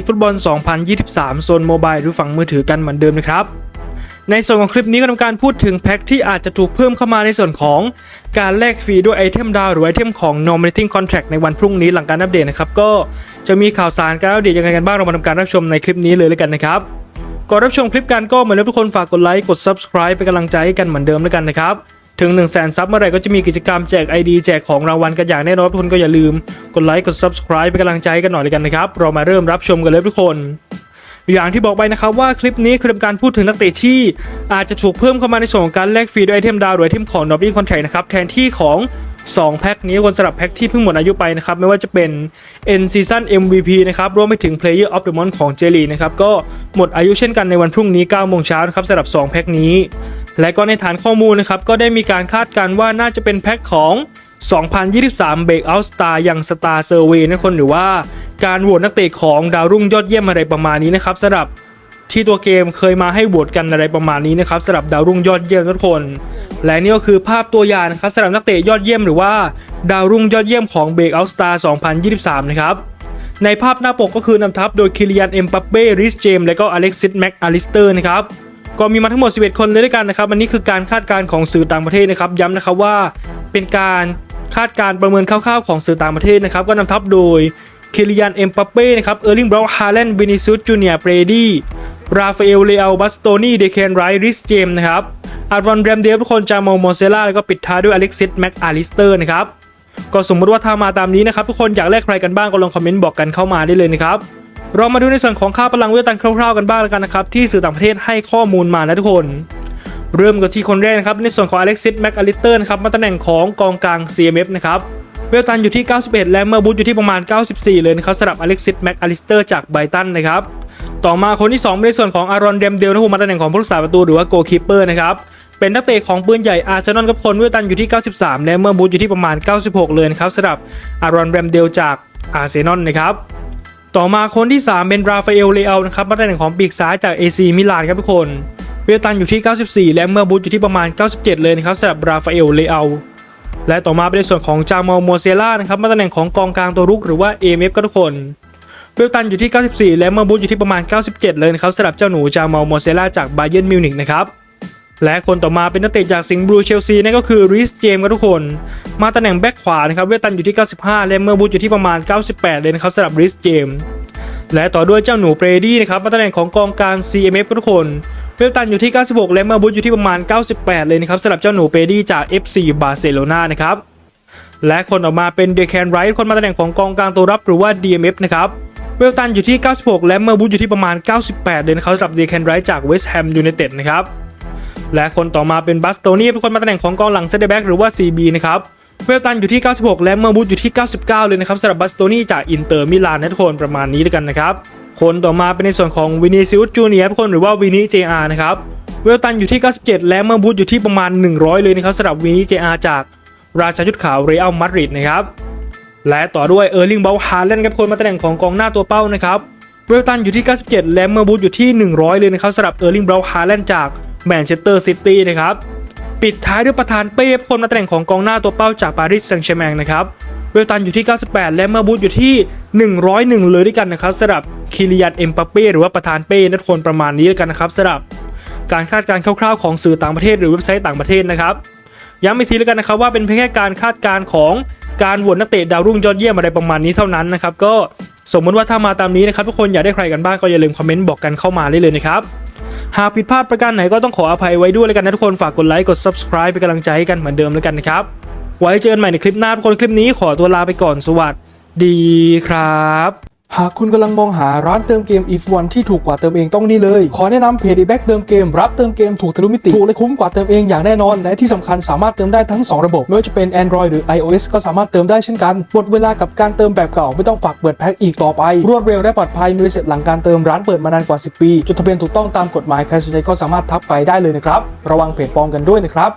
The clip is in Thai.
eFootball 2023 โซนโมบายหรือฝั่งมือถือกันเหมือนเดิมนะครับ ในส่วนของคลิปนี้ก็ทำการพูดถึงแพ็คที่อาจจะถูกเพิ่มเข้ามาในส่วนของการแลกฟรีด้วยไอเทมดาวหรือไอเทมของ Nominating Contract ในวันพรุ่งนี้หลังการอัปเดตนะครับ ก็จะมีข่าวสารการอัปเดตยังไงกันบ้างเรามาทำการรับชมในคลิปนี้เลยแล้วกันนะครับก่อนรับชมคลิปกันก็เหมือนเดิมทุกคนฝากกดไลค์กด subscribe เป็นกำลังใจให้กันเหมือนเดิมแล้วกันนะครับ ถึง 1 0 0 0 0แสนซับเมื่อไหร่ก็จะมีกิจกรรมแจก ID แจกของรางวัลกันอย่างแน่นอนทุกคนก็อย่าลืม กดไลค์กด subscribe เป็นกำลังใจให้กันหน่อยเลยกันนะครับ เรามาเริ่มรับชมกันเลยทุกคนอย่างที่บอกไปนะครับว่าคลิปนี้คือการพูดถึงนักเตะที่อาจจะถูกเพิ่มเข้ามาในส่วนของการแลกฟรีด้วยไอเทมดาวหรือไอเทมของ n o b b i n Contract นะครับแทนที่ของ 2 แพ็คนี้คนสำหรับแพ็คที่เพิ่งหมดอายุไปนะครับไม่ว่าจะเป็น N Season MVP นะครับรวมไปถึง Player of the Month ของเจลีนะครับก็หมดอายุเช่นกันในวันพรุ่งนี้9โมงเช้านะครับสำหรับ 2 แพ็คนี้ และก็ในฐานข้อมูลนะครับก็ได้มีการคาดการณ์ว่าน่าจะเป็นแพ็คของ 2023 Breakout Star ยัง Star Survey นะคนหรือว่าการโหวตนักเตะของดาวรุ่งยอดเยี่ยมอะไรประมาณนี้นะครับสำหรับที่ตัวเกมเคยมาให้โหวตกันอะไรประมาณนี้นะครับสำหรับดาวรุ่งยอดเยี่ยมทุกคน และนี่ก็คือภาพตัวอย่างนะครับสำหรับนักเตะยอดเยี่ยมหรือว่าดาวรุ่งยอดเยี่ยมของ Breakout Star 2023 นะครับในภาพหน้าปกก็คือนำทัพโดยคิริยันเอ็มปัปเป้ริสเจมและก็อเล็กซิสแม็กอลิสเตอร์นะครับ ก็มีมาทั้งหมด 11 คนเลยด้วยกันนะครับอันนี้คือการคาดการณ์ของสื่อต่างประเทศนะครับย้ำนะครับว่าเป็นการคาดการณ์ประเมินคร่าวๆของสื่อต่างประเทศนะครับ ก็นำทัพโดยคิริยันเอ็มปัปเป้นะครับเออร์ลิงบราวน์ฮาแลนด์บินิซุสจูเนียร์เบรดี้ราฟาเอลเลอัลบัสโตนีเดเคนไรริสเจมนะครับอารอนแรมเดฟทุกคนจามอมอเซล่าแล้วก็ปิดท้ายด้วยอเล็กซิสแม็กอาลิสเตอร์นะครับก็สมมติว่าถ้ามาตามนี้นะครับ ทุกคนอยากแลกใครกันบ้างก็ลองคอมเมนต์บอกกันเข้ามาได้เลยนะครับ เรามาดูในส่วนของค่าพลังเวทตันคร่าวๆกันบ้างแล้วกันนะครับที่สื่อต่างประเทศให้ข้อมูลมานะทุกคน เริ่มกันที่คนแรกนะครับในส่วนของอเล็กซิสแม็กอลิสเตอร์นะครับมาตำแหน่งของกองกลาง CMF นะครับเวลตันอยู่ที่ 91 และเมอร์บูทอยู่ที่ประมาณ 94 เลยนะครับสำหรับอเล็กซิสแม็กอลิสเตอร์จากไบตันนะครับต่อมาคนที่ 2 ในส่วนของอารอนเดมเดลนะผมมาตำแหน่งของผู้รักษาประตูหรือว่าโกลคีเปอร์นะครับเป็นนักเตะของปืนใหญ่อาร์เซนอลกับคนเวลตันอยู่ที่ 93 และเมอร์บูทอยู่ที่ประมาณ 96 เลยนะครับสำหรับอารอนแรมเดลจากอาร์เซนอลนะครับ ต่อมาคนที่ 3 เป็นราฟาเอลเลอัลนะครับมาตำแหน่งของปีกซ้ายจาก AC มิลานครับทุกคน เวลตันอยู่ที่ 94 และเมอร์บูทอยู่ที่ประมาณ 97 เลยนะครับสำหรับราฟาเอลเลอัลและต่อมาเป็นในส่วนของจามอลโมเซล่านะครับมาตำแหน่งของกองกลางตัวรุกหรือว่า AMF ก็ทุกคน เวลตันอยู่ที่ 94 และเมอร์บูทอยู่ที่ประมาณ 97 เลยนะครับสำหรับเจ้าหนูจามอลโมเซล่าจากบาเยิร์นมิวนิกนะครับ และคนต่อมาเป็นนักเตะจากสิงห์บลูเชลซีนั่นก็คือริสเจมส์ครับทุกคน มาตำแหน่งแบ็คขวานะครับเวลตันอยู่ที่ 95 และเมอร์บูทอยู่ที่ประมาณ 98 เลยนะครับสำหรับริสเจมส์และต่อด้วยเจ้าหนูเบรดี้นะครับมาตำแหน่งของกองกลาง CMF ครับทุกคนเวลตันอยู่ที่ 96 และเมอร์บูทอยู่ที่ประมาณ 98 เลยนะครับสำหรับเจ้าหนูเบรดี้จาก FC บาร์เซโลนานะครับและคนออกมาเป็นเดแคนไรท์คนมาตำแหน่งของกองกลางตัวรับหรือว่า DMF นะครับเวลตันอยู่ที่ 96 และเมอร์บูทอยู่ที่ประมาณ 98 เลยนะครับสำหรับเดแคนไรท์จากเวสต์แฮมยูไนเต็ดนะครับ และคนต่อมาเป็นบัสโตนี่เป็นคนมาตำแหน่งของกองหลังเซตแบ็กหรือว่า CB นะครับเวลตันอยู่ที่ 96 และเมอร์บูทอยู่ที่ 99 เลยนะครับสำหรับบัสโตนี่จากอินเตอร์มิลานนะทุกคนประมาณนี้ด้วยกันนะครับคนต่อมาเป็นในส่วนของวินิซิอุสจูเนียร์คนหรือว่าวินิเจอาร์นะครับเวลตันอยู่ที่ 97 และเมอร์บูทอยู่ที่ประมาณ 100 เลยนะครับสำหรับวินิเจอาร์จากราชาชุดขาวเรอัลมาดริดนะครับและต่อด้วยเออร์ลิงเบลฮาเลนครับคนมาตำแหน่งของกองหน้าตัวเป้านะครับเวลตันอยู่ที่ 97 และเมอร์บูทอยู่ที่ 100 เลยนะครับสำหรับเออร์ลิงเบลฮาเลนจาก แมนเชสเตอร์ซิตี้นะครับ ปิดท้ายด้วยประธานเป้คนมาตำแหน่งของกองหน้าตัวเป้าจากปารีสแซงต์แชร์แมงนะครับเวลตันอยู่ที่ 98 และเมอร์บูทอยู่ที่ 101 เลยด้วยกันนะครับสำหรับคิริยันเอ็มปัปเป้หรือว่าประธานเป้นักคนประมาณนี้แล้วกันนะครับสำหรับการคาดการณ์คร่าวๆของสื่อต่างประเทศหรือเว็บไซต์ต่างประเทศนะครับย้ำอีกทีแล้วกันนะครับว่าเป็นเพียงแค่การคาดการณ์ของการโหวตนักเตะดาวรุ่งยอดเยี่ยมอะไรประมาณนี้เท่านั้นนะครับก็สมมติว่าถ้ามาตามนี้นะครับทุกคนอยากได้ใครกันบ้างก็อย่าลืมคอมเมนต์บอกกันเข้ามาได้เลยนะครับ หากผิดพลาดประการไหนก็ต้องขออภัยไว้ด้วยแล้วกันนะทุกคนฝากกดไลค์กด subscribe เป็นกำลังใจให้กันเหมือนเดิมแล้วกันนะครับไว้เจอกันใหม่ในคลิปหน้าทุกคนคลิปนี้ขอตัวลาไปก่อนสวัสดีครับ หากคุณกำลังมองหาร้านเติมเกม if 1ที่ถูกกว่าเติมเองต้องนี่เลย ขอแนะนำเพจ e b a c เติมเกม รับเติมเกมถูกทะลุมิติ ถูกและคุ้มกว่าเติมเองอย่างแน่นอน และที่สำคัญสามารถเติมได้ทั้ง 2 ระบบ ไม่ว่าจะเป็น Android หรือ iOS ก็สามารถเติมได้เช่นกัน หมดเวลากับการเติมแบบเก่า ไม่ต้องฝากเปิดแพ็คอีกต่อไป รวดเร็วและปลอดภัยมีเสร็จหลังการเติมร้านเปิดมานานกว่า 10 ปีจดทะเบียนถูกต้องตามกฎหมายใครสนใจก็สามารถทักไปได้เลยนะครับระวังเพจปลอมกันด้วยนะครับ